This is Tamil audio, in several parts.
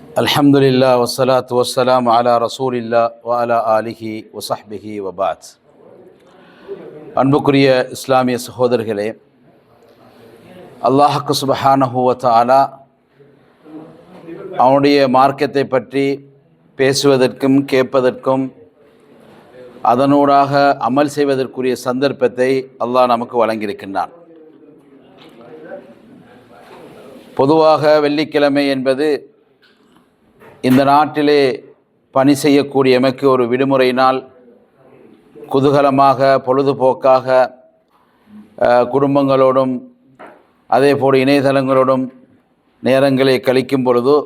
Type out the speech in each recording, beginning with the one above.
அல்ஹம்துலில்லா வசலாத் வசலாம் அலா ரசூலில்லா வாலா ஆலிஹி வசஹ்பிஹி வபாத் அன்புக்குரிய இஸ்லாமிய சகோதரர்களே அல்லாஹக்கு சுபஹானஹூவத்தாலா அவனுடைய மார்க்கத்தை பற்றி பேசுவதற்கும் கேட்பதற்கும் அதனூடாக அமல் செய்வதற்குரிய சந்தர்ப்பத்தை அல்லாஹ் நமக்கு வழங்கியிருக்கின்றான். பொதுவாக வெள்ளிக்கிழமை என்பது இந்த நாட்டிலே பணி செய்யக்கூடிய எமக்கு ஒரு விடுமுறை நாள் குதூகலமாக பொழுதுபோக்காக குடும்பங்களோடும் அதே போல் இணையதளங்களோடும் நேரங்களை கழிக்கும் பொழுது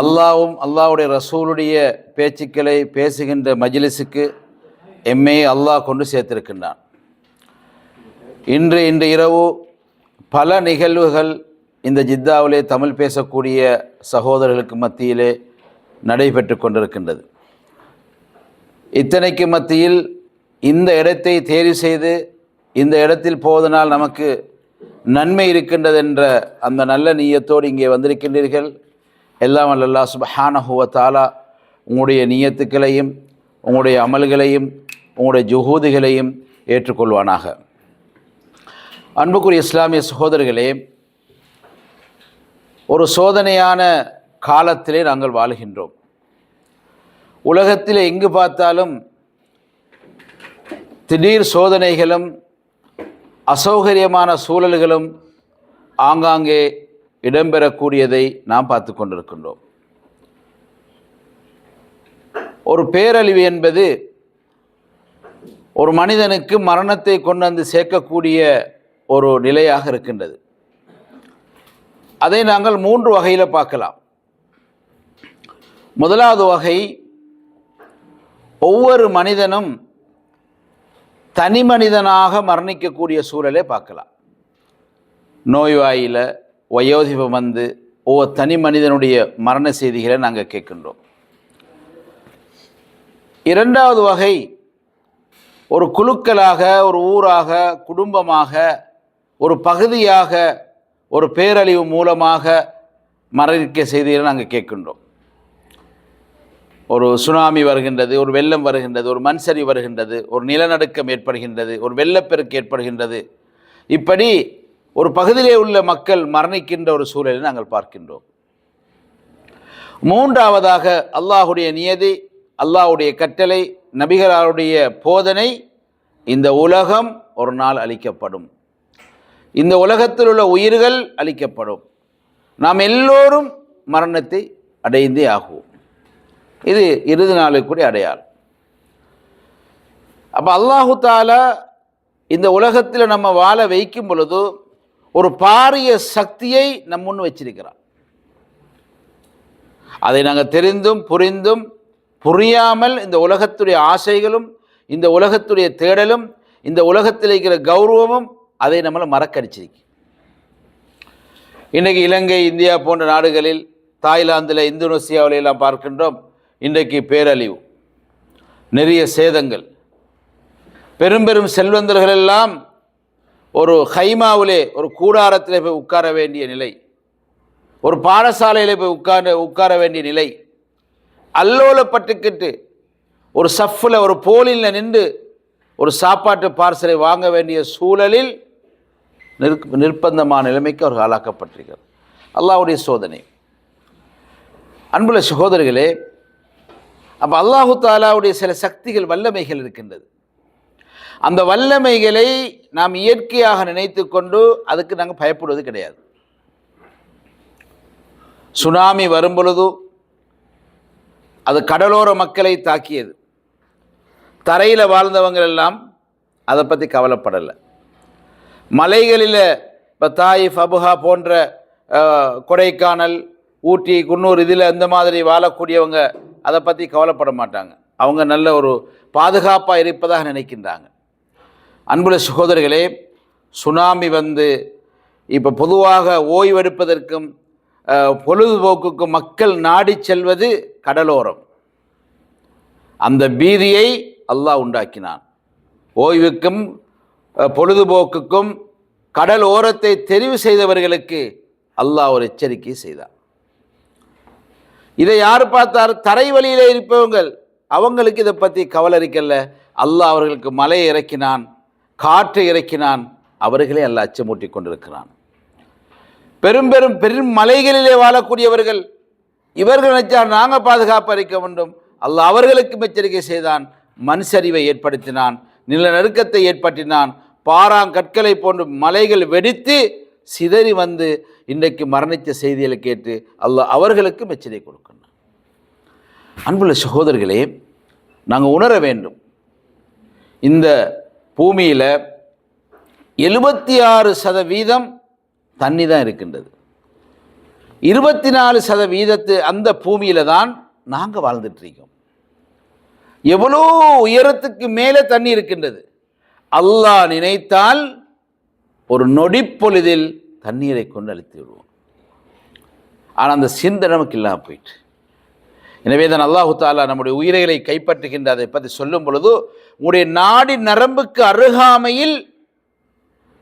அல்லாவும் அல்லாஹ்வுடைய ரசூலுடைய பேச்சுக்களை பேசுகின்ற மஜிலிஸுக்கு எம்மே அல்லாஹ் கொண்டு சேர்த்திருக்கின்றான். இன்று இன்று இரவு பல நிகழ்வுகள் இந்த ஜித்தாவிலே தமிழ் பேசக்கூடிய சகோதரர்களுக்கு மத்தியிலே நடைபெற்று கொண்டிருக்கின்றது. இத்தனைக்கு மத்தியில் இந்த இடத்தை தேர்வு செய்து இந்த இடத்தில் போவதனால் நமக்கு நன்மை இருக்கின்றது என்ற அந்த நல்ல நீயத்தோடு இங்கே வந்திருக்கின்றீர்கள். எல்லாம் அல்லா சுபஹானஹுவ தாலா உங்களுடைய நீயத்துக்களையும் உங்களுடைய அமல்களையும் உங்களுடைய ஜுஹூதுகளையும் ஏற்றுக்கொள்வானாக. அன்புக்குரிய இஸ்லாமிய சகோதரர்களே ஒரு சோதனையான காலத்திலே நாங்கள் வாழுகின்றோம். உலகத்தில் எங்கு பார்த்தாலும் திடீர் சோதனைகளும் அசௌகரியமான சூழல்களும் ஆங்காங்கே இடம்பெறக்கூடியதை நாம் பார்த்து கொண்டிருக்கின்றோம். ஒரு பேரழிவு என்பது ஒரு மனிதனுக்கு மரணத்தை கொண்டு வந்து சேர்க்கக்கூடிய ஒரு நிலையாக இருக்கின்றது. அதை நாங்கள் மூன்று வகையில் பார்க்கலாம். முதலாவது வகை ஒவ்வொரு மனிதனும் தனி மனிதனாக மரணிக்கக்கூடிய சூழலை பார்க்கலாம். நோய்வாயில் வயோதிபம் வந்து ஒவ்வொரு தனி மனிதனுடைய மரண செய்திகளை நாங்கள் கேட்கின்றோம். இரண்டாவது வகை ஒரு குழுக்களாக ஒரு ஊராக குடும்பமாக ஒரு பகுதியாக ஒரு பேரழிவு மூலமாக மரணிக்க செய்திகளை நாங்கள் கேட்கின்றோம். ஒரு சுனாமி வருகின்றது ஒரு வெள்ளம் வருகின்றது ஒரு மண்சரி வருகின்றது ஒரு நிலநடுக்கம் ஏற்படுகின்றது ஒரு வெள்ளப்பெருக்கு ஏற்படுகின்றது. இப்படி ஒரு பகுதியிலே உள்ள மக்கள் மரணிக்கின்ற ஒரு சூழலை நாங்கள் பார்க்கின்றோம். மூன்றாவதாக அல்லாஹுடைய நியதி அல்லாஹுடைய கட்டளை நபிகளாருடைய போதனை இந்த உலகம் ஒரு நாள் அளிக்கப்படும் இந்த உலகத்தில் உள்ள உயிர்கள் அழிக்கப்படும். நாம் எல்லோரும் மரணத்தை அடைந்தே ஆகுவோம். இது இறுதி நாளுக்குரிய அடையாளம். அப்போ அல்லாஹு தாலா இந்த உலகத்தில் நம்ம வாழ வைக்கும் பொழுது ஒரு பாரிய சக்தியை நம் முன் வச்சிருக்கிறான் அதை நாங்கள் தெரிந்தும் புரிந்தும் புரியாமல் இந்த உலகத்துடைய ஆசைகளும் இந்த உலகத்துடைய தேடலும் இந்த உலகத்தில் இருக்கிற கௌரவமும் அதை நம்மளை மறக்கடிச்சிருக்கு. இன்றைக்கு இலங்கை இந்தியா போன்ற நாடுகளில் தாய்லாந்தில் இந்தோனேசியாவில எல்லாம் பார்க்கின்றோம் இன்றைக்கு பேரழிவு. நிறைய சேதங்கள். பெரும் பெரும் செல்வந்தர்கள் எல்லாம் ஒரு ஹைமாவிலே ஒரு கூடாரத்திலே போய் உட்கார வேண்டிய நிலை. ஒரு பாடசாலையிலே போய் உட்கார உட்கார வேண்டிய நிலை. அல்லோலப்பட்டுக்கிட்டு ஒரு சஃப்பில் ஒரு போலில் நின்று ஒரு சாப்பாட்டு பார்சலை வாங்க வேண்டிய சூழலில் நிர்பந்தமான நிலைமைக்கு அவர் ஆளாக்கப்பட்டிருக்கிறது அல்லாஹுடைய சோதனை. அன்புள்ள சகோதரிகளே அப்போ அல்லாஹு தாலாவுடைய சில சக்திகள் வல்லமைகள் இருக்கின்றது. அந்த வல்லமைகளை நாம் இயற்கையாக நினைத்து கொண்டு அதுக்கு நாங்கள் பயப்படுவது கிடையாது. சுனாமி வரும் பொழுது அது கடலோர மக்களை தாக்கியது. தரையில் வாழ்ந்தவங்க எல்லாம் அதை பற்றி கவலைப்படலை. மலைகளில் இப்போ தாயிஃப் அபுஹா போன்ற கொடைக்கானல் ஊட்டி குன்னூர் இதில் இந்த மாதிரி வாழக்கூடியவங்க அதை பற்றி கவலைப்பட மாட்டாங்க. அவங்க நல்ல ஒரு பாதுகாப்பாக இருப்பதாக நினைக்கின்றாங்க. அன்புள்ள சகோதரர்களே சுனாமி வந்து இப்போ பொதுவாக ஓய்வெடுப்பதற்கும் பொழுதுபோக்குக்கும் மக்கள் நாடி செல்வது கடலோரம். அந்த பீதியை அல்லாஹ் உண்டாக்கினான். ஓய்வுக்கும் பொழுதுபோக்குக்கும் கடல் ஓரத்தை தெரிவு செய்தவர்களுக்கு அல்லாஹ் ஒரு எச்சரிக்கை செய்தார். இதை யார் பார்த்தார்? தரை வழியில் இருப்பவங்கள். அவங்களுக்கு இதை பற்றி கவலை இருக்கல்ல. அல்லாஹ் அவர்களுக்கு மலையை இறக்கினான் காற்றை இறக்கினான் அவர்களே அல்ல அச்சமூட்டி கொண்டிருக்கிறான். பெரும் பெரும் பெரும் மலைகளிலே வாழக்கூடியவர்கள் இவர்கள் நினைச்சால் நாங்கள் பாதுகாப்பு அளிக்க வேண்டும். அல்லாஹ் அவர்களுக்கும் எச்சரிக்கை செய்தான். மண் சரிவை ஏற்படுத்தினான் நிலநடுக்கத்தை ஏற்படுத்தினான் பாறாங்கற்களை போன்று மலைகள் வெடித்து சிதறி வந்து இன்றைக்கு மரணித்த செய்திகளை கேட்டு அல்லாஹ் அவர்களுக்கும் எச்சரிக்கை கொடுக்கணும். அன்புள்ள சகோதரர்களே நாங்கள் உணர வேண்டும். இந்த பூமியில் எழுபத்தி ஆறு சதவீதம் தண்ணி தான் இருக்கின்றது. இருபத்தி நாலு சதவீதத்து அந்த பூமியில் தான் நாங்கள் வாழ்ந்துட்டு இருக்கோம். எவ்வளோ உயரத்துக்கு மேலே தண்ணி இருக்கின்றது. அல்லாஹ் நினைத்தால் ஒரு நொடிப்பொழுதில் தண்ணீரை கொண்டு அழித்து விடுவோம். ஆனால் அந்த சிந்தை நமக்கு இல்லாமல் போயிட்டு. எனவே தான் அல்லாஹு தாலா நம்முடைய உயிரைகளை கைப்பற்றுகின்ற அதை பற்றி சொல்லும் பொழுது உங்களுடைய நாடி நரம்புக்கு அருகாமையில்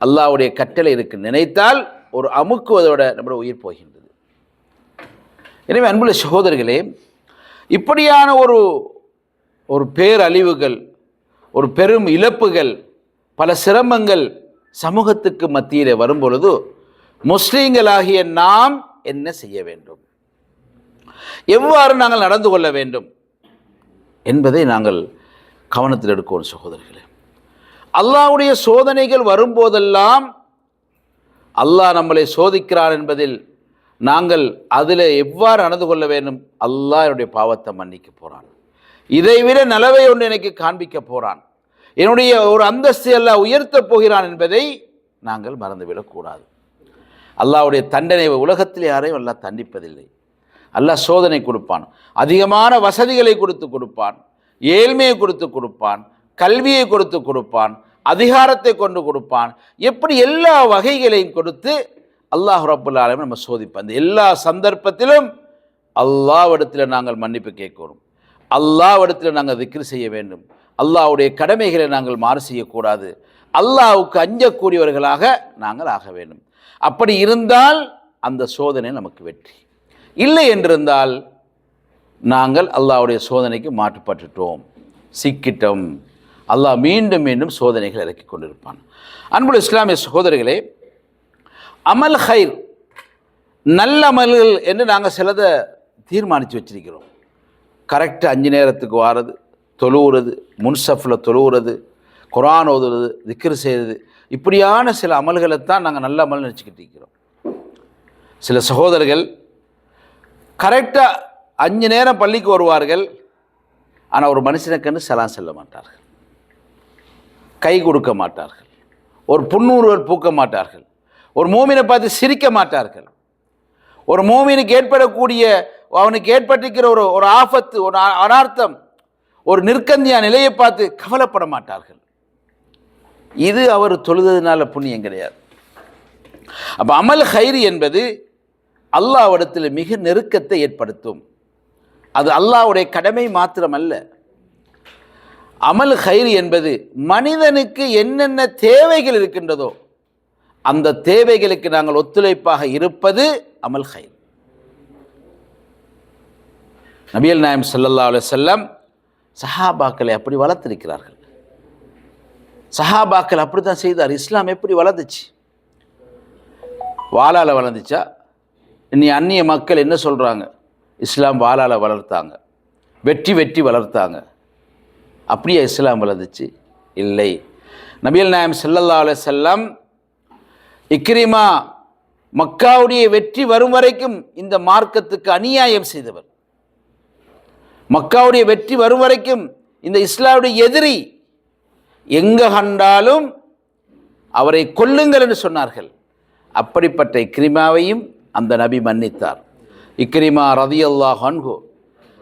அல்லாஹ்வுடைய கட்டளை இருக்கு. நினைத்தால் ஒரு அமுக்குவதோட நம்முடைய உயிர் போகின்றது. எனவே அன்புள்ள சகோதரர்களே இப்படியான ஒரு ஒரு பேரழிவுகள் ஒரு பெரும் இழப்புகள் பல சிரமங்கள் சமூகத்துக்கு மத்தியில் வரும்பொழுது முஸ்லீம்களாகிய நாம் என்ன செய்ய வேண்டும்? எவ்வாறு நாங்கள் நடந்து கொள்ள வேண்டும்? என்பதை நாங்கள் கவனத்தில் எடுக்கணும் சகோதரர்களே. அல்லாஹ்வுடைய சோதனைகள் வரும்போதெல்லாம் அல்லாஹ் நம்மளை சோதிக்கிறான் என்பதில் நாங்கள் அதில் எவ்வாறு நடந்து கொள்ள வேண்டும்? அல்லாஹ் என்னுடைய பாவத்தை மன்னிக்க போகிறான் இதைவிட நலவை ஒன்று எனக்கு காண்பிக்க போகிறான் என்னுடைய ஒரு அந்தஸ்து எல்லாம் உயர்த்தப் போகிறான் என்பதை நாங்கள் மறந்துவிடக்கூடாது அல்லாவுடைய தண்டனை உலகத்தில் யாரையும் அல்லாஹ் தண்டிப்பதில்லை. அல்லாஹ் சோதனை கொடுப்பான் அதிகமான வசதிகளை கொடுத்து கொடுப்பான் ஏழ்மையை கொடுத்து கொடுப்பான் கல்வியை கொடுத்து கொடுப்பான் அதிகாரத்தை கொண்டு கொடுப்பான். எப்படி எல்லா வகைகளையும் கொடுத்து அல்லாஹ் ரப்புல் நம்ம சோதிப்பேன் அந்த எல்லா சந்தர்ப்பத்திலும் அல்லாவிடத்தில் நாங்கள் மன்னிப்பு கேட்கணும் அல்லாவிடத்தில் நாங்கள் திக்ரு செய்ய வேண்டும். அல்லாவுடைய கடமைகளை நாங்கள் மாறு செய்யக்கூடாது. அல்லாவுக்கு அஞ்சக்கூடியவர்களாக நாங்கள் ஆக வேண்டும். அப்படி இருந்தால் அந்த சோதனை நமக்கு வெற்றி. இல்லை என்றிருந்தால் நாங்கள் அல்லாஹ்வுடைய சோதனைக்கு மாட்டுப்பட்டுட்டோம் சிக்கிட்டோம். அல்லாஹ் மீண்டும் மீண்டும் சோதனைகள் இறக்கி கொண்டிருப்பான். அன்புள்ள இஸ்லாமிய சகோதரிகளே அமல் ஹைர் நல்ல அமல்கள் என்று நாங்கள் சிலதை தீர்மானித்து வச்சிருக்கிறோம். கரெக்டாக அஞ்சு நேரத்துக்கு வாரது தொழுவுறது முன்சஃபில் தொழுவுறது குரான் ஓதுறது திக்ரு செய்கிறது இப்படியான சில அமல்களை தான் நாங்கள் நல்ல அமல் நினச்சிக்கிட்டு இருக்கிறோம். சில சகோதரர்கள் கரெக்டாக அஞ்சு நேரம் பள்ளிக்கு வருவார்கள் ஆனால் ஒரு மனுஷனுக்குன்னு செலாம் செல்ல மாட்டார்கள். கை கொடுக்க மாட்டார்கள். ஒரு புன்னூறுவர் பூக்க மாட்டார்கள். ஒரு மூமினை பார்த்து சிரிக்க மாட்டார்கள். ஒரு மூமினுக்கு ஏற்படக்கூடிய அவனுக்கு ஏற்பட்டிருக்கிற ஒரு ஒரு ஆபத்து ஒரு அனார்த்தம் ஒரு நிற்கந்தியா நிலையை பார்த்து கவலைப்பட மாட்டார்கள். இது அவர் தொழுததுனால புண்ணியம் கிடையாது. அப்போ அமல் ஹைரி என்பது அல்லாவிடத்தில் மிக நெருக்கத்தை ஏற்படுத்தும். அது அல்லாஹ்வுடைய கடமை மாத்திரமல்ல. அமல் ஹைரி என்பது மனிதனுக்கு என்னென்ன தேவைகள் இருக்கின்றதோ அந்த தேவைகளுக்கு நாங்கள் ஒத்துழைப்பாக இருப்பது அமல் ஹைர். நபியல் நாயம் சல்லா அலைஹி சஹாபாக்களை அப்படி வளர்த்திருக்கிறார்கள். சஹாபாக்கள் அப்படி தான் செய்தார். இஸ்லாம் எப்படி வளர்ந்துச்சு? வாளால் வளர்ந்துச்சா? இனி அந்நிய மக்கள் என்ன சொல்கிறாங்க இஸ்லாம் வாளால் வளர்த்தாங்க. வெற்றி வெற்றி வளர்த்தாங்க. அப்படியே இஸ்லாம் வளர்ந்துச்சு? இல்லை. நபியல் நாயம் செல்லல்லா அலைஹி செல்லம் இக்ரிமா மக்காவுடைய வெற்றி வரும் வரைக்கும் இந்த மார்க்கத்துக்கு அநியாயம் செய்தவர். மக்காவுடைய வெற்றி வரும் வரைக்கும் இந்த இஸ்லாமுடைய எதிரி எங்க கண்டாலும் அவரை கொல்லுங்கள் என்று சொன்னார்கள். அப்படிப்பட்ட இக்ரிமாவையும் அந்த நபி மன்னித்தார். இக்ரிமா ரதியல்லாஹ் அன்ஹு.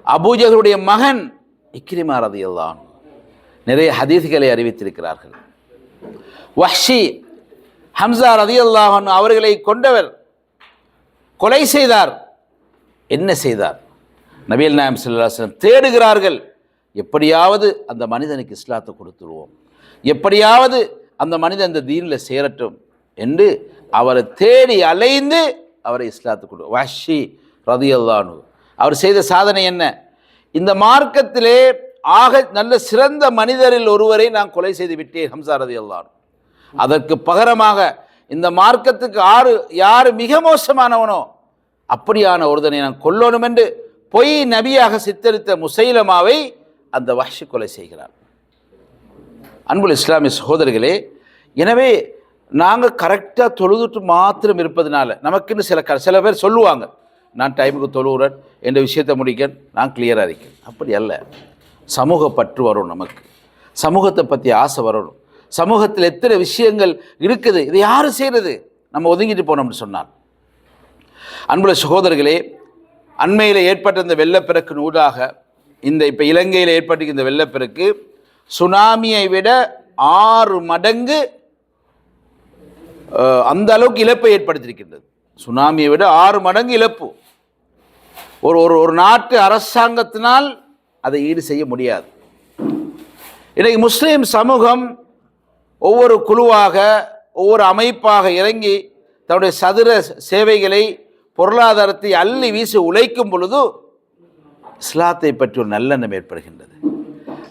அபூஜகருடைய மகன் இக்ரிமா ரதியல்லாஹ் நிறைய ஹதீஸ்களை அறிவித்திருக்கிறார்கள். வஹ்ஷி ஹம்சா ரதியல்லாஹன் அவர்களை கொண்டவர். கொலை செய்தார். என்ன செய்தார்? நபீல் நாயம் ஸல்லல்லாஹு தேடுகிறார்கள். எப்படியாவது அந்த மனிதனுக்கு இஸ்லாத்தை கொடுத்துருவோம். எப்படியாவது அந்த மனிதன் அந்த தீனில் சேரட்டும் என்று அவரை தேடி அலைந்து அவரை இஸ்லாத்து கொடு வஷி ரதியல்லானு அவர் செய்த சாதனை என்ன? இந்த மார்க்கத்திலே ஆக நல்ல சிறந்த மனிதரில் ஒருவரை நான் கொலை செய்து விட்டேன் ஹம்சா ரதி அதற்கு பகரமாக இந்த மார்க்கத்துக்கு ஆறு யார் மிக மோசமானவனோ அப்படியான ஒருதனை நான் கொல்லணும் என்று பொய் நபியாக சித்தரித்த முசைலமாவை அந்த வஹ்ஷி கொலை செய்கிறார். அன்புல் இஸ்லாமிய சகோதரர்களே எனவே நாங்கள் கரெக்டாக தொழுதுட்டு மாத்திரம் இருப்பதனால நமக்குன்னு சில க சில பேர் சொல்லுவாங்க நான் டைமுக்கு தொழுகிறேன் என்ற விஷயத்தை முடிக்க நான் கிளியராக இருக்கேன். அப்படி அல்ல. சமூக பற்று வரும் நமக்கு. சமூகத்தை பற்றி ஆசை வரணும். சமூகத்தில் எத்தனை விஷயங்கள் இருக்குது இதை யார் செய்கிறது நம்ம ஒதுங்கிட்டு போனோம்னு சொன்னான் அன்புள்ள சகோதரர்களே அண்மையில் ஏற்பட்ட இந்த வெள்ளப்பெருக்கு நூலாக இந்த இப்போ இலங்கையில் ஏற்பட்டிருக்க இந்த வெள்ளப்பெருக்கு சுனாமியை விட ஆறு மடங்கு அந்த அளவுக்கு இழப்பை ஏற்படுத்தியிருக்கின்றது. சுனாமியை விட ஆறு மடங்கு இழப்பு. ஒரு ஒரு ஒரு நாட்டு அரசாங்கத்தினால் அதை ஈடு செய்ய முடியாது. இன்றைக்கு முஸ்லீம் சமூகம் ஒவ்வொரு குழுவாக ஒவ்வொரு அமைப்பாக இறங்கி தன்னுடைய சதுர சேவைகளை பொருளாதாரத்தை அள்ளி வீசி உழைக்கும் பொழுது இஸ்லாத்தை பற்றி ஒரு நல்லெண்ணம் ஏற்படுகின்றது.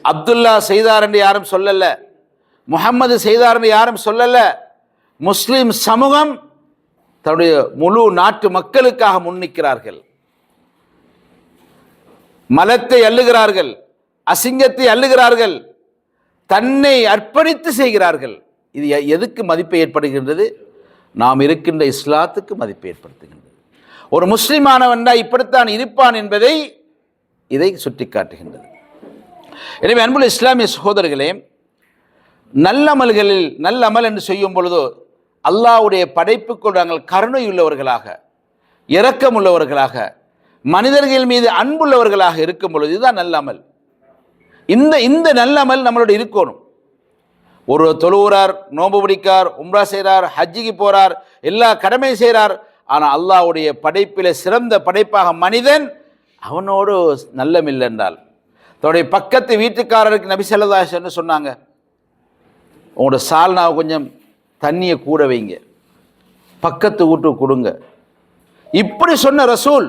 அப்துல்லா செய்தார் என்று யாரும் சொல்லல. முகம்மது செய்தார் என்று யாரும் சொல்லல. முஸ்லீம் சமூகம் தன்னுடைய முழு நாட்டு மக்களுக்காக முன்னிக்கிறார்கள் மலத்தை அள்ளுகிறார்கள் அசிங்கத்தை அள்ளுகிறார்கள் தன்னை அர்ப்பணித்து செய்கிறார்கள். இது எதுக்கு மதிப்பு ஏற்படுகின்றது? நாம் இருக்கின்ற இஸ்லாத்துக்கு மதிப்பு ஏற்படுத்துகின்றது. ஒரு முஸ்லிமானவன்டா இப்படித்தான் இருப்பான் என்பதை இதை சுட்டிக்காட்டுகின்றது. எனவே அன்புள்ள இஸ்லாமிய சகோதரர்களே நல்லமல்களில் நல்லமல் என்று செய்யும் பொழுதோ அல்லாஹ்வுடைய படைப்புக்குள் நாங்கள் கருணை உள்ளவர்களாக இரக்கமுள்ளவர்களாக மனிதர்கள் மீது அன்புள்ளவர்களாக இருக்கும் பொழுது இதுதான் நல்லமல் இந்த இந்த நல்லமல் நம்மளோட இருக்கணும். ஒரு தொழுவுறார் நோம்பு பிடிக்கார் உம்ரா செய்கிறார் ஹஜ்ஜிக்கு போகிறார் எல்லா கடமை செய்கிறார் ஆனால் அல்லாவுடைய படைப்பில் சிறந்த படைப்பாக மனிதன் அவனோடு நல்லமில்லை என்றால் தன்னுடைய பக்கத்து வீட்டுக்காரருக்கு நபி ஸல்லல்லாஹு சொன்னாங்க உங்களோட சால்னாவை கொஞ்சம் தண்ணியை கூட வைங்க. பக்கத்து வீட்டுக்கு கொடுங்க. இப்படி சொன்ன ரசூல்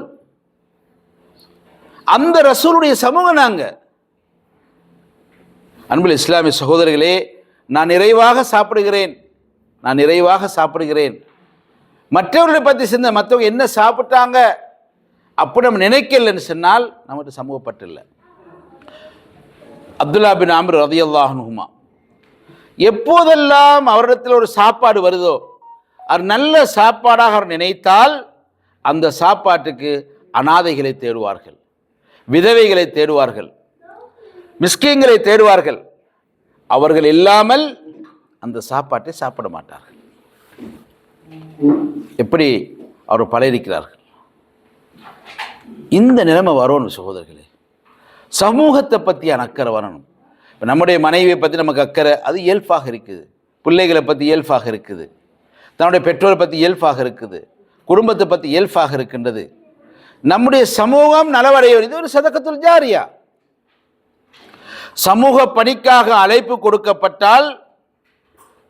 அந்த ரசூலுடைய சமூகம் நாங்கள் அன்பில் இஸ்லாமிய சகோதரர்களே நான் நிறைவாக சாப்பிடுகிறேன். நான் நிறைவாக சாப்பிடுகிறேன். மற்றவர்களை பற்றி சிந்த மற்றவங்க என்ன சாப்பிட்டாங்க அப்படி நம்ம நினைக்கலன்னு சொன்னால் நம்மகிட்ட சமூகப்பட்டு இல்லை. அப்துல்லா பின் ஆமிர் ரதியல்லாஹனுமா எப்போதெல்லாம் அவரிடத்தில் ஒரு சாப்பாடு வருதோ அவர் நல்ல சாப்பாடாக அவர் நினைத்தால் அந்த சாப்பாட்டுக்கு அனாதைகளை தேடுவார்கள் விதவைகளை தேடுவார்கள் மிஸ்கிங்களை தேடுவார்கள். அவர்கள் இல்லாமல் அந்த சாப்பாட்டை சாப்பிட மாட்டார்கள். எப்படி அவர் பழையிருக்கிறார்கள் இந்த நிலைமை வரணும் சகோதரர்களே சமூகத்தை பற்றியான அக்கறை வரணும். இப்போ நம்முடைய மனைவியை பற்றி நமக்கு அக்கறை அது இயல்பாக இருக்குது. பிள்ளைகளை பற்றி இயல்பாக இருக்குது. தன்னுடைய பெற்றோரை பற்றி இயல்பாக இருக்குது. குடும்பத்தை பற்றி இயல்பாக இருக்கின்றது. நம்முடைய சமூகம் நலவடைய இது ஒரு சதக்கத்துல் ஜாரியா. சமூக பணிக்காக அழைப்பு கொடுக்கப்பட்டால்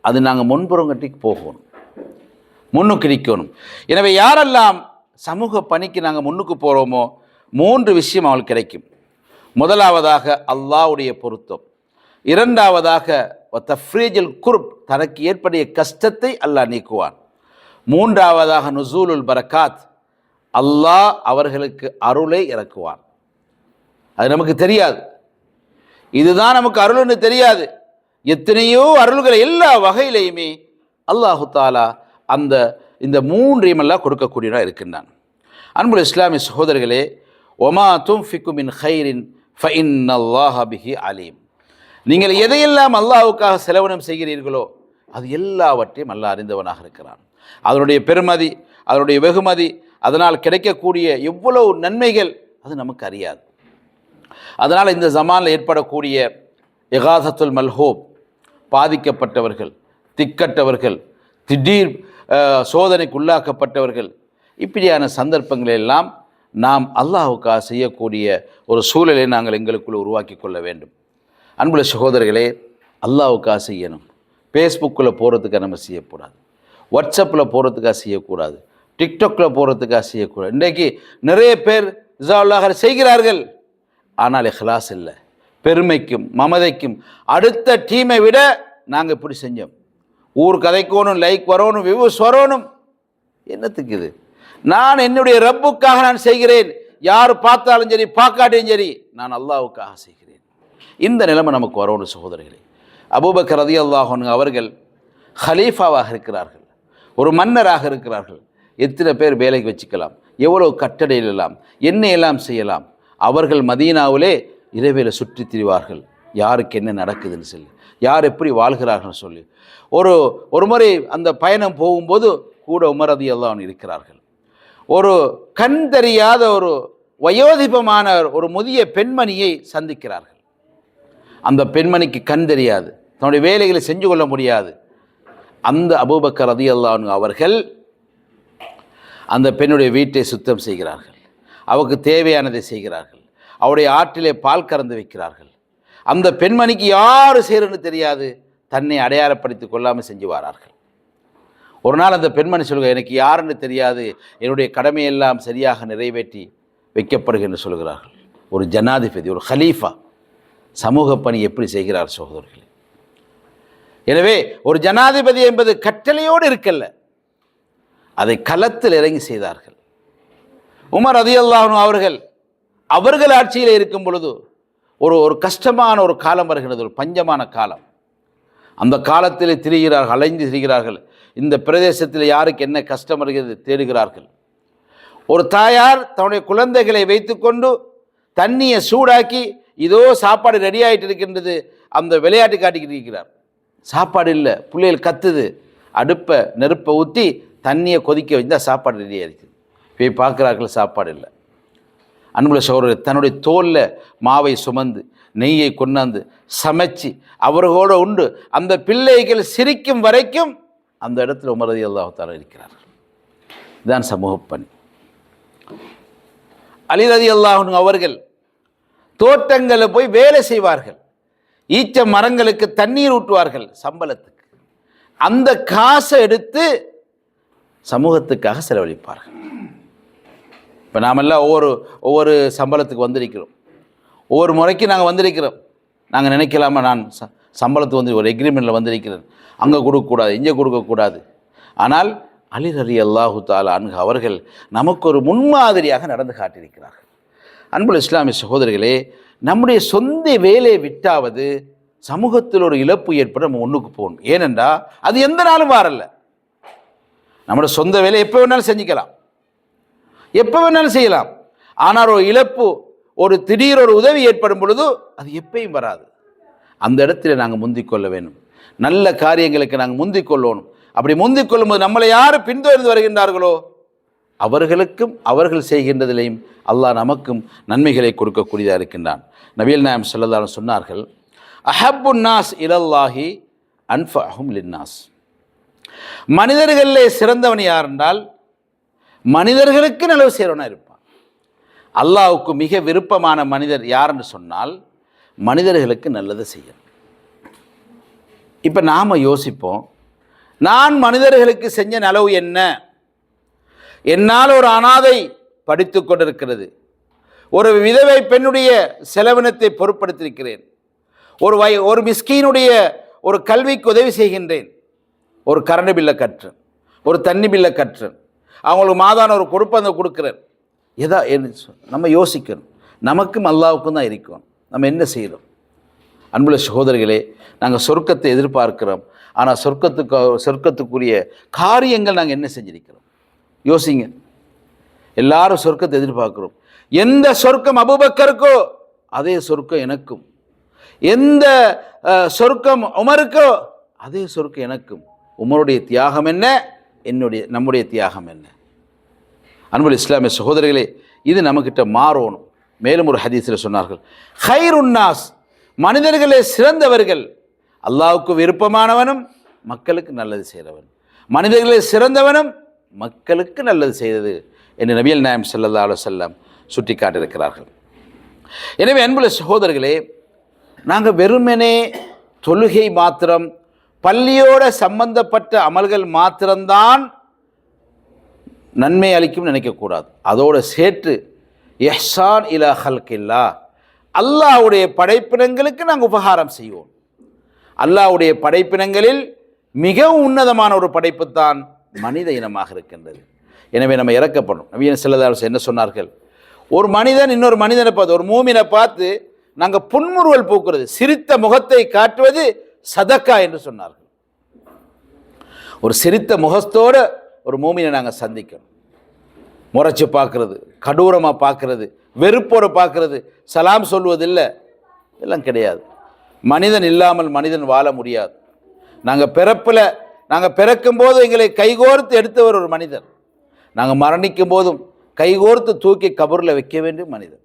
அது நாங்கள் முன்புறங்கட்டிக்கு போகணும். முன்னுக்கு நிற்கணும் எனவே யாரெல்லாம் சமூக பணிக்கு நாங்கள் முன்னுக்கு போகிறோமோ மூன்று விஷயம் அவளுக்கு கிடைக்கும். முதலாவதாக அல்லாஹ்வுடைய பொருத்தம். இரண்டாவதாக தஃப்ரீஜில் குருப் தனக்கு ஏற்படைய கஷ்டத்தை அல்லாஹ் நீக்குவான். மூன்றாவதாக நுசூலுல் பரக்காத் அல்லாஹ் அவர்களுக்கு அருளை இறக்குவான். அது நமக்கு தெரியாது. இதுதான் நமக்கு அருள்னு தெரியாது. எத்தனையோ அருள்களை எல்லா வகையிலையுமே அல்லாஹு தாலா அந்த இந்த மூன்றையும் எல்லாம் கொடுக்கக்கூடியவனாக இருக்கின்றான். அன்புல் இஸ்லாமிய சகோதரர்களே ஒமா தும் ஃபிகுமின் ஹைரின் ஃபைன் அல்லாஹபிஹி அலீம். நீங்கள் எதையெல்லாம் அல்லாஹ்வுக்காக செலவினம் செய்கிறீர்களோ அது எல்லாவற்றையும் அல்ல அறிந்தவனாக இருக்கிறான். அதனுடைய பெருமதி அதனுடைய வெகுமதி அதனால் கிடைக்கக்கூடிய எவ்வளவு நன்மைகள் அது நமக்கு அறியாது. அதனால் இந்த ஜமானில் ஏற்படக்கூடிய எகாதத்துல் மல்ஹோப் பாதிக்கப்பட்டவர்கள் திக்கட்டவர்கள் திடீர் சோதனைக்கு உள்ளாக்கப்பட்டவர்கள் இப்படியான சந்தர்ப்பங்களை எல்லாம் நாம் அல்லாஹுக்காக செய்யக்கூடிய ஒரு சூழலை நாங்கள் எங்களுக்குள் உருவாக்கி கொள்ள வேண்டும். அன்புள்ள சகோதரர்களே அல்லாஹுக்காக செய்யணும். ஃபேஸ்புக்கில் போகிறதுக்காக நம்ம செய்யக்கூடாது. வாட்ஸ்அப்பில் போகிறதுக்காக செய்யக்கூடாது. டிக்டாக்கில் போகிறதுக்காக செய்யக்கூடாது. இன்றைக்கு நிறைய பேர் ஜாவுல்லாஹர் செய்கிறார்கள். ஆனால் இஹ்லாஸ் இல்லை. பெருமைக்கும் மமதைக்கும் அடுத்த டீமை விட நாங்கள் இப்படி செஞ்சோம். ஊர் கதைக்கோணும் லைக் வரணும் வியூஸ் வரணும். என்னத்துக்கு இது? நான் என்னுடைய ரப்புக்காக நான் செய்கிறேன். யார் பார்த்தாலும் சரி பார்க்காட்டியும் சரி நான் அல்லாவுக்காக செய்கிறேன். இந்த நிலைமை நமக்கு வரணும் சகோதரர்களே. அபூபக் ரதி அல்லாஹன் அவர்கள் ஹலீஃபாவாக இருக்கிறார்கள். ஒரு மன்னராக இருக்கிறார்கள். எத்தனை பேர் வேலைக்கு வச்சுக்கலாம் எவ்வளவு கட்டடையிடலாம் என்ன எல்லாம் செய்யலாம். அவர்கள் மதீனாவிலே இரவேல சுற்றி திரிவார்கள். யாருக்கு என்ன நடக்குதுன்னு சொல்லி. யார் எப்படி வாழ்கிறார்கள் சொல்லி. ஒரு ஒரு முறை அந்த பயணம் போகும்போது கூட உமரதி எல்லாம் இருக்கிறார்கள். ஒரு கண் தெரியாத ஒரு வயோதிபமான ஒரு முதிய பெண்மணியை சந்திக்கிறார்கள். அந்த பெண்மணிக்கு கண் தெரியாது. தன்னுடைய வேலைகளை செஞ்சு கொள்ள முடியாது. அந்த அபூபக்கர் ரதி அவர்கள் அந்த பெண்ணுடைய வீட்டை சுத்தம் செய்கிறார்கள். அவருக்கு தேவையானதை செய்கிறார்கள். அவருடைய ஆற்றிலே பால் கறந்து வைக்கிறார்கள். அந்த பெண்மணிக்கு யார் செய்கிறன்னு தெரியாது தன்னை அடையாளப்படுத்தி கொள்ளாமல் செஞ்சு வாரார்கள். ஒரு நாள் அந்த பெண்மணி சொல்லுங்க எனக்கு யாருன்னு தெரியாது என்னுடைய கடமையெல்லாம் சரியாக நிறைவேற்றி வைக்கப்படுகின்ற சொல்கிறார்கள். ஒரு ஜனாதிபதி ஒரு ஹலீஃபா சமூக பணி எப்படி செய்கிறார் சகோதரர்களே? எனவே ஒரு ஜனாதிபதி என்பது கட்டளையோடு இருக்கல்ல அதை களத்தில் இறங்கி செய்தார்கள். உமர் அதியல்லாஹனு அவர்கள் அவர்கள் ஆட்சியில் இருக்கும் பொழுது ஒரு ஒரு கஷ்டமான ஒரு காலம் வருகிறது ஒரு பஞ்சமான காலம். அந்த காலத்தில் திரிகிறார்கள் அலைந்து திரிகிறார்கள். இந்த பிரதேசத்தில் யாருக்கு என்ன கஷ்டம் வருகிறது தேடுகிறார்கள். ஒரு தாயார் தன்னுடைய குழந்தைகளை வைத்துக்கொண்டு தண்ணியை சூடாக்கி இதோ சாப்பாடு ரெடி ஆகிட்டு இருக்கின்றது அந்த விளையாட்டு காட்டிக்கிட்டு இருக்கிறார். சாப்பாடு இல்லை பிள்ளைகள் கத்துது. அடுப்பை நெருப்பை ஊற்றி தண்ணியை கொதிக்க வந்தால் சாப்பாடு ரெடியாக இருக்குது போய் பார்க்குறார்கள் சாப்பாடு இல்லை. அன்புல சகோதரர் தன்னுடைய தோலில் மாவை சுமந்து நெய்யை கொண்டாந்து சமைச்சு அவர்களோடு உண்டு. அந்த பிள்ளைகள் சிரிக்கும் வரைக்கும் அந்த இடத்துல உமரதி அல்லாஹால இருக்கிறார்கள் இதுதான் சமூக பணி. அலிரதி அல்லாஹன் அவர்கள் தோட்டங்களில் போய் வேலை செய்வார்கள். ஈச்ச மரங்களுக்கு தண்ணீர் ஊட்டுவார்கள் சம்பளத்துக்கு. அந்த காசை எடுத்து சமூகத்துக்காக செலவழிப்பார்கள். இப்போ நாமெல்லாம் ஒவ்வொரு ஒவ்வொரு சம்பளத்துக்கு வந்திருக்கிறோம். ஒவ்வொரு முறைக்கு நாங்கள் வந்திருக்கிறோம். நாங்கள் நினைக்கலாமா நான் ச சம்பளத்துக்கு வந்து ஒரு எக்ரிமெண்ட்டில் வந்திருக்கிறேன். அங்கே கொடுக்கக்கூடாது இங்கே கொடுக்கக்கூடாது ஆனால் அலிர் அலி அல்லாஹு தாலா அன்கு அவர்கள் நமக்கு ஒரு முன்மாதிரியாக நடந்து காட்டியிருக்கிறார்கள். அன்புல் இஸ்லாமிய சகோதரிகளே நம்முடைய சொந்த வேலையை விட்டாவது சமூகத்தில் ஒரு இழப்பு ஏற்பட நம்ம ஒன்றுக்கு போகணும். ஏனென்றால் அது எந்த நாளும் வாரல்ல. நம்மளோட சொந்த வேலையை எப்போ வேணாலும் செஞ்சுக்கலாம். எப்போ வேணாலும் செய்யலாம். ஆனால் ஒரு இழப்பு ஒரு திடீர் ஒரு உதவி ஏற்படும் பொழுது அது எப்பயும் வராது. அந்த இடத்துல நாங்கள் முந்திக்கொள்ள வேணும் நல்ல காரியங்களுக்கு நாங்கள் முந்திக்கொள்ளணும். அப்படி முந்திக்கொள்ளும் போது நம்மளை யார் பின்தொடர்ந்து வருகின்றார்களோ? அவர்களுக்கும் அவர்கள் செய்கின்றதிலையும் அல்லாஹ் நமக்கும் நன்மைகளை கொடுக்கக்கூடியதாக இருக்கின்றான். நபீல் நாயம் சொல்லதாலும் சொன்னார்கள் அஹப்பு நாஸ் இலல்லாஹி அன்ஃபஹும் லின்னாஸ் மனிதர்களிலே சிறந்தவன் யார் என்றால் மனிதர்களுக்கு நல்லது செய்கிறவனாக இருப்பான். அல்லாவுக்கு மிக விருப்பமான மனிதர் யாருன்னு சொன்னால் மனிதர்களுக்கு நல்லது செய்யும் இப்போ நாம் யோசிப்போம் நான் மனிதர்களுக்கு செஞ்ச நலவு என்ன? என்னால் ஒரு அனாதை படித்து கொண்டிருக்கிறது. ஒரு விதவை பெண்ணுடைய செலவினத்தை பொருட்படுத்தியிருக்கிறேன். ஒரு வய ஒரு மிஸ்கீனுடைய ஒரு கல்விக்கு உதவி செய்கின்றேன். ஒரு கரண்ட் பில்லை கற்றேன். ஒரு தண்ணி பில்லை கற்றேன். அவங்களுக்கு மாதான ஒரு கொடுப்பந்த கொடுக்குறேன். எதா என்ன சொ- நம்ம யோசிக்கணும். நமக்கும் அல்லாவுக்கும் தான் இருக்கும். நம்ம என்ன செய்கிறோம் அன்புள்ள சகோதரிகளே நாங்கள் சொர்க்கத்தை எதிர்பார்க்கிறோம். ஆனால் சொர்க்கத்துக்கு சொர்க்கத்துக்குரிய காரியங்கள் நாங்கள் என்ன செஞ்சிருக்கிறோம்? யோசிங்க. எல்லாரும் சொர்க்கத்தை எதிர்பார்க்கிறோம். எந்த சொர்க்கம் அபுபக்கருக்கோ அதே சொர்க்கம் எனக்கும். எந்த சொர்க்கம் உமருக்கோ அதே சொர்க்கம் எனக்கும். உமருடைய தியாகம் என்ன? என்னுடைய நம்முடைய தியாகம் என்ன? அன்புல் இஸ்லாமிய சகோதரிகளே இது நம்மக்கிட்ட மாறணும். மேலும் ஒரு ஹதீஸில் சொன்னார்கள் ஹைருன்னாஸ் மனிதர்களே சிறந்தவர்கள். அல்லாவுக்கு விருப்பமானவனும் மக்களுக்கு நல்லது செய்கிறவன் மனிதர்களே சிறந்தவனும் மக்களுக்கு நல்லது செய்தது. என்று நபியல் நாயம் ஸல்லல்லாஹு செல்லம் சுட்டி காட்டியிருக்கிறார்கள் எனவே அன்புள்ள சகோதரர்களே நாங்கள் வெறுமனே தொழுகை மாத்திரம் பள்ளியோட சம்பந்தப்பட்ட அமல்கள் மாத்திரம்தான் நன்மை அளிக்கும் நினைக்கக்கூடாது. அதோடு சேர்த்து எஹ்சான் இலா ஹல்கில்லா. அல்லாவுடைய படைப்பினங்களுக்கு நாங்கள் உபகாரம் செய்வோம். அல்லாஹ்வுடைய படைப்பினங்களில் மிகவும் உன்னதமான ஒரு படைப்பு தான் மனித இனமாக இருக்கின்றது. எனவே நம்ம இறக்கப்படும் நவீன சிலதாரசு என்ன சொன்னார்கள்? ஒரு மனிதன் இன்னொரு மனிதனை பார்த்து ஒரு மூமினை பார்த்து நாங்கள் புன்முறுவல் போக்குறது சிரித்த முகத்தை காட்டுவது சதக்கா என்று சொன்னார்கள். ஒரு சிரித்த முகத்தோட ஒரு மூமினை நாங்கள் சந்திக்கணும் முறைச்சி பார்க்கறது கடூரமாக பார்க்கறது வெறுப்போடு பார்க்கறது சலாம் சொல்வதில்லை எல்லாம் இதெல்லாம் கிடையாது. மனிதன் இல்லாமல் மனிதன் வாழ முடியாது. நாங்கள் பிறப்பில் நாங்கள் பிறக்கும் போது எங்களை கைகோர்த்து எடுத்தவர் ஒரு மனிதர். நாங்கள் மரணிக்கும் போதும் கைகோர்த்து தூக்கி கபூரில் வைக்க வேண்டிய மனிதர்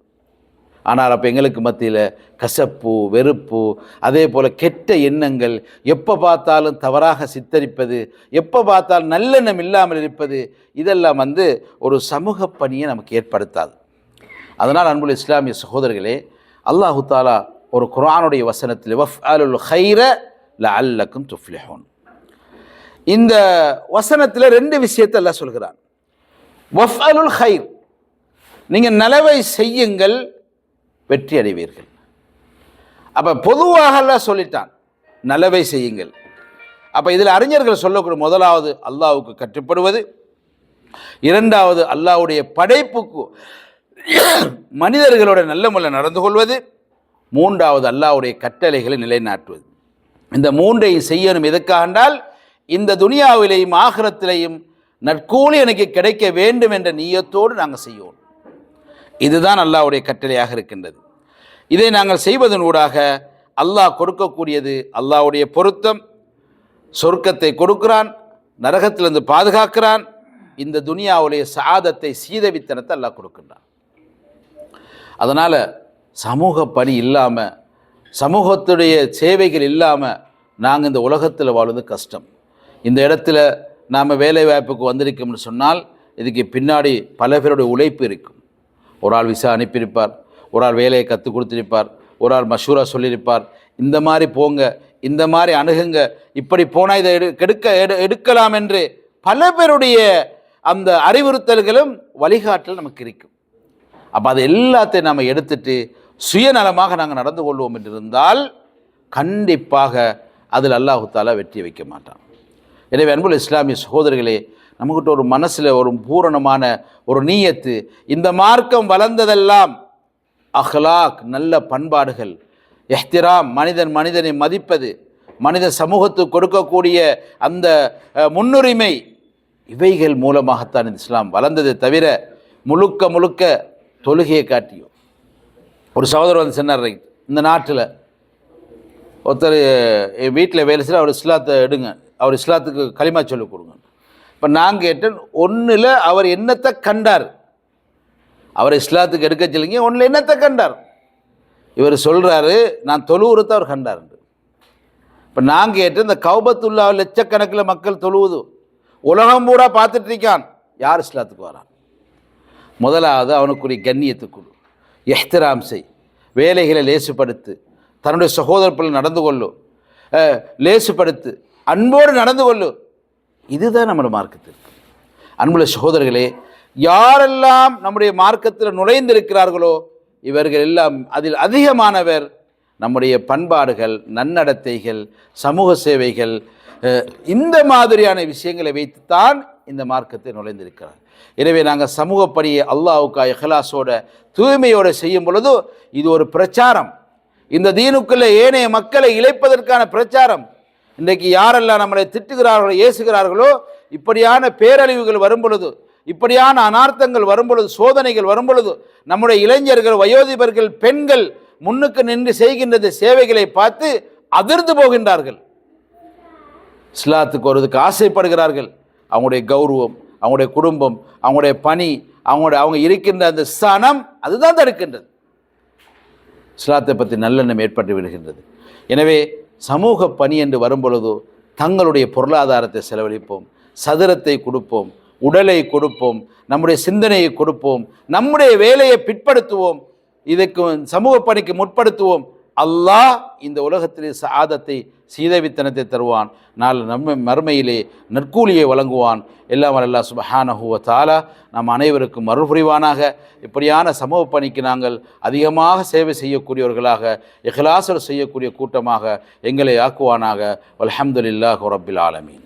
ஆனால் அப்போ எங்களுக்கு மத்தியில் கசப்பு வெறுப்பு அதே போல் கெட்ட எண்ணங்கள் எப்போ பார்த்தாலும் தவறாக சித்தரிப்பது எப்போ பார்த்தாலும் நல்லெண்ணம் இல்லாமல் இருப்பது இதெல்லாம் வந்து ஒரு சமூக பணியை நமக்கு ஏற்படுத்தாது. அதனால் அன்புள்ள இஸ்லாமிய சகோதரர்களே அல்லாஹு தாலா ஒரு குரானுடைய வசனத்தில் வஃப் அலுல் ஹைர ல அல்லக்கும் துஃப்லிஹோன். இந்த வசனத்தில் ரெண்டு விஷயத்தை எல்லாம் சொல்கிறான். வஃப் அலுல் ஹைர் நீங்கள் நலவை செய்யுங்கள் வெற்றி அடைவீர்கள் அப்போ பொதுவாகலாம் சொல்லிட்டான் நல்லவை செய்யுங்கள். அப்போ இதில் அறிஞர்கள் சொல்லக்கூடிய முதலாவது அல்லாவுக்கு கட்டுப்படுவது இரண்டாவது அல்லாஹ்வுடைய படைப்புக்கு மனிதர்களோட நல்ல முறையில் நடந்து கொள்வது மூன்றாவது அல்லாவுடைய கட்டளைகளை நிலைநாட்டுவது. இந்த மூன்றையும் செய்யணும் எதுக்காக என்றால் இந்த துனியாவிலேயும் ஆகரத்திலேயும் நற்கூலி எனக்கு கிடைக்க வேண்டும் என்ற நீயத்தோடு நாங்கள் செய்வோம். இதுதான் அல்லாவுடைய கட்டளையாக இருக்கின்றது. இதை நாங்கள் செய்வதன் ஊடாக அல்லாஹ் கொடுக்கக்கூடியது அல்லாவுடைய பொருத்தம். சொர்க்கத்தை கொடுக்கிறான் நரகத்திலிருந்து பாதுகாக்கிறான். இந்த துனியாவுடைய சாதத்தை சீதவித்தனத்தை அல்லாஹ் கொடுக்கின்றான். அதனால் சமூக பணி இல்லாமல் சமூகத்துடைய சேவைகள் இல்லாமல் நாங்கள் இந்த உலகத்தில் வாழ்வது கஷ்டம். இந்த இடத்துல நாம் வேலை வாய்ப்புக்கு வந்திருக்கோம்னு சொன்னால் இதுக்கு பின்னாடி பல பேருடைய உழைப்பு இருக்கும். ஒரு ஆள் விசா அனுப்பியிருப்பார் ஒரு ஆள் வேலையை கற்றுக் கொடுத்திருப்பார் ஒரு ஆள் மஷூரா சொல்லியிருப்பார். இந்த மாதிரி போங்க இந்த மாதிரி அணுகுங்க இப்படி போனால் இதை எடு கெடுக்க எடு எடுக்கலாம் என்று பல பேருடைய அந்த அறிவுறுத்தல்களும் வழிகாட்டல் நமக்கு இருக்கும். அப்போ அது எல்லாத்தையும் நாம் எடுத்துட்டு சுயநலமாக நாங்கள் நடந்து கொள்வோம் என்று இருந்தால் கண்டிப்பாக அதில் அல்லாஹு தாலா வெற்றி வைக்க மாட்டான். எனவே அன்புள்ள இஸ்லாமிய சகோதரர்களே நம்மகிட்ட ஒரு மனசில் ஒரு பூரணமான ஒரு நீயத்து. இந்த மார்க்கம் வளர்ந்ததெல்லாம் அஹ்லாக் நல்ல பண்பாடுகள். எஹ்திராம் மனிதன் மனிதனை மதிப்பது. மனித சமூகத்துக்கு கொடுக்கக்கூடிய அந்த முன்னுரிமை. இவைகள் மூலமாகத்தான் இந்த இஸ்லாம் வளர்ந்ததை தவிர முழுக்க முழுக்க தொழுகையை காட்டியும். ஒரு சகோதரர் வந்து சொன்னார் "ரைட், இந்த நாட்டில் ஒருத்தர் என் வீட்டில் வேலை செய்ய அவர் இஸ்லாத்தை எடுங்க. அவர் இஸ்லாத்துக்கு களிமா சொல்லிக் கொடுங்க. இப்போ நான் கேட்டேன் ஒன்றில் அவர் என்னத்தை கண்டார்? அவர் இஸ்லாத்துக்கு எடுக்க சொல்லிங்க ஒன்றில் என்னத்தை கண்டார்? இவர் சொல்கிறாரு நான் தொழுவுறத்தை அவர் கண்டார் இப்போ நான் கேட்டேன் இந்த கௌபத்துல்லா லட்சக்கணக்கில் மக்கள் தொழுவுது. உலகம் பூரா பார்த்துட்டு இருக்கான். யார் இஸ்லாத்துக்கு வரான்? முதலாவது அவனுக்குரிய கண்ணியத்துக்குழு எஹ்திராம் செய். வேலைகளை லேசுப்படுத்து தன்னுடைய சகோதரப்பில் நடந்து கொள்ளு. லேசுப்படுத்து அன்போடு நடந்து கொள்ளு. இதுதான் நம்மளோட மார்க்கத்திற்கு அன்புள்ள சகோதரர்களே யாரெல்லாம் நம்முடைய மார்க்கத்தில் நுழைந்திருக்கிறார்களோ இவர்கள் எல்லாம் அதில் அதிகமானவர் நம்முடைய பண்பாடுகள் நன்னடத்தைகள் சமூக சேவைகள் இந்த மாதிரியான விஷயங்களை வைத்துத்தான் இந்த மார்க்கத்தை நுழைந்திருக்கிறார். எனவே நாங்கள் சமூக பணியை அல்லாவுக்கா இஹ்லாஸோட தூய்மையோடு செய்யும் பொழுது இது ஒரு பிரச்சாரம். இந்த தீனுக்குள்ளே ஏனைய மக்களை இழைப்பதற்கான பிரச்சாரம். இன்றைக்கு யாரெல்லாம் நம்மளை திட்டுகிறார்களோ ஏசுகிறார்களோ இப்படியான பேரழிவுகள் வரும் பொழுது இப்படியான அனார்த்தங்கள் வரும் பொழுது சோதனைகள் வரும் பொழுது நம்முடைய இளைஞர்கள் வயோதிபர்கள் பெண்கள் முன்னுக்கு நின்று செய்கின்றது சேவைகளை பார்த்து அதிர்ந்து போகின்றார்கள். இஸ்லாத்துக்கு வருவதுக்கு ஆசைப்படுகிறார்கள். அவங்களுடைய கௌரவம் அவங்களுடைய குடும்பம் அவங்களுடைய பணி அவங்களுடைய அவங்க இருக்கின்ற அந்த ஸ்தானம் அதுதான் தடுக்கின்றது. இஸ்லாத்தை பற்றி நல்லெண்ணம் ஏற்பட்டு விடுகின்றது. எனவே சமூக பணி என்று வரும்பொழுதோ தங்களுடைய பொருளாதாரத்தை செலவழிப்போம் சதுரத்தை கொடுப்போம் உடலை கொடுப்போம் நம்முடைய சிந்தனையை கொடுப்போம் நம்முடைய வேலையை பிற்படுத்துவோம் இதுக்கு சமூக பணிக்கு முற்படுத்துவோம் அல்லாஹ் இந்த உலகத்திலே சாதத்தை சீதவித்தனத்தை தருவான். நாள் நம்ம மறுமையிலே நற்கூலியை வழங்குவான். எல்லாம் வரல்லா சுபஹானஹுவ தாலா நம் அனைவருக்கும் மறுபுரிவானாக. இப்படியான சமூக பணிக்கு நாங்கள் அதிகமாக சேவை செய்யக்கூடியவர்களாக இஹ்லாசர் செய்யக்கூடிய கூட்டமாக எங்களை ஆக்குவானாக. அலமதுல்லாஹ் ரபில் ஆலமீன்.